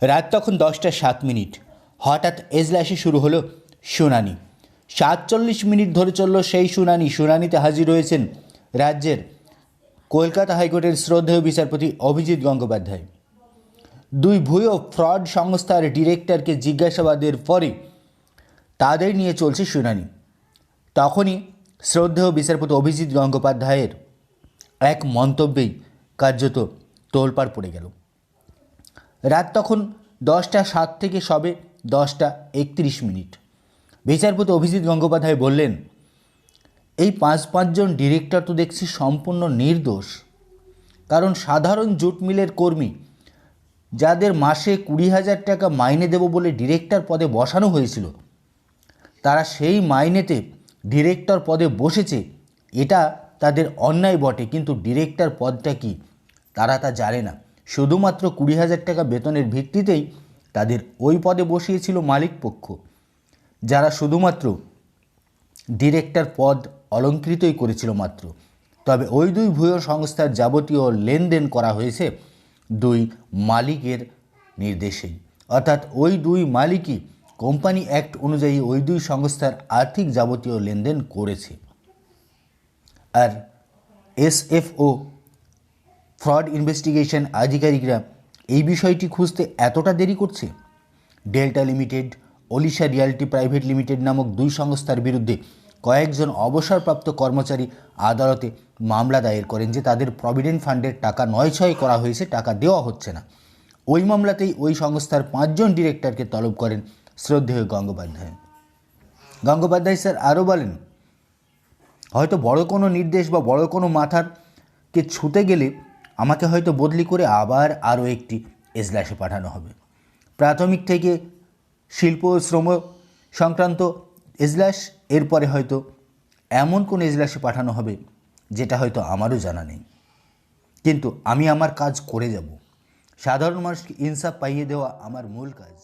রাত তখন দশটা সাত মিনিট। হঠাৎ এজলাসে শুরু হলো শুনানি। সাতচল্লিশ মিনিট ধরে চলল সেই শুনানি। শুনানিতে হাজির হয়েছেন রাজ্যের কলকাতা হাইকোর্টের শ্রদ্ধেয় বিচারপতি অভিজিৎ গঙ্গোপাধ্যায়। দুই ভুয়ো ফ্রড সংস্থার ডিরেক্টরকে জিজ্ঞাসাবাদের পরে তাদের নিয়ে চলছে শুনানি। তখনই শ্রদ্ধেয় বিচারপতি অভিজিৎ গঙ্গোপাধ্যায়ের এক মন্তব্যেই কার্যত তোলপাড় পড়ে গেল। রাত তখন দশটা সাত থেকে সবে দশটা একত্রিশ মিনিট। বিচারপতি অভিজিৎ গঙ্গোপাধ্যায় বললেন, এই পাঁচ পাঁচজন ডিরেক্টর তো দেখছি সম্পূর্ণ নির্দোষ। কারণ সাধারণ জুট মিলের কর্মী, যাদের মাসে কুড়ি হাজার টাকা মাইনে দেব বলে ডিরেক্টর পদে বসানো হয়েছিল, তারা সেই মাইনেতে ডিরেক্টর পদে বসেছে। এটা তাদের অন্যায় বটে, কিন্তু ডিরেক্টর পদটা কি তারা তা জানে না। শুধুমাত্র কুড়ি হাজার টাকা বেতনের ভিত্তিতেই তাদের ওই পদে বসিয়েছিল মালিক পক্ষ, যারা শুধুমাত্র ডিরেক্টর পদ অলঙ্কৃতই করেছিল মাত্র। তবে ওই দুই ভূয় সংস্থার যাবতীয় লেনদেন করা হয়েছে দুই মালিকের নির্দেশেই। অর্থাৎ ওই দুই মালিকই কোম্পানি অ্যাক্ট অনুযায়ী ওই দুই সংস্থার আর্থিক যাবতীয় লেনদেন করেছে। আর এসএফও ফ্রড ইনভেস্টিগেশন আধিকারিকরা এই বিষয়টি খুঁজতে এতটা দেরি করছে? ডেল্টা লিমিটেড, ওলিশা রিয়ালিটি প্রাইভেট লিমিটেড নামক দুই সংস্থার বিরুদ্ধে কয়েকজন অবসরপ্রাপ্ত কর্মচারী আদালতে মামলা দায়ের করেন যে তাদের প্রভিডেন্ট ফান্ডের টাকা নয় ছয় করা হয়েছে, টাকা দেওয়া হচ্ছে না। ওই মামলাতেই ওই সংস্থার পাঁচজন ডিরেক্টরকে তলব করেন শ্রদ্ধেয় গঙ্গোপাধ্যায়। গঙ্গোপাধ্যায় স্যার আরও বলেন, হয়তো বড় কোনো নির্দেশ বা বড় কোনো মাথারকে ছুতে গেলে আমাকে হয়তো বদলি করে আবার আরও একটি এজলাসে পাঠানো হবে। প্রাথমিক থেকে শিল্প ও শ্রম সংক্রান্ত এজলাস, এরপরে হয়তো এমন কোন এজলাসে পাঠানো হবে যেটা হয়তো আমারও জানা নেই। কিন্তু আমি আমার কাজ করে যাব। সাধারণ মানুষকে ইনসাফ পাইয়ে দেওয়া আমার মূল কাজ।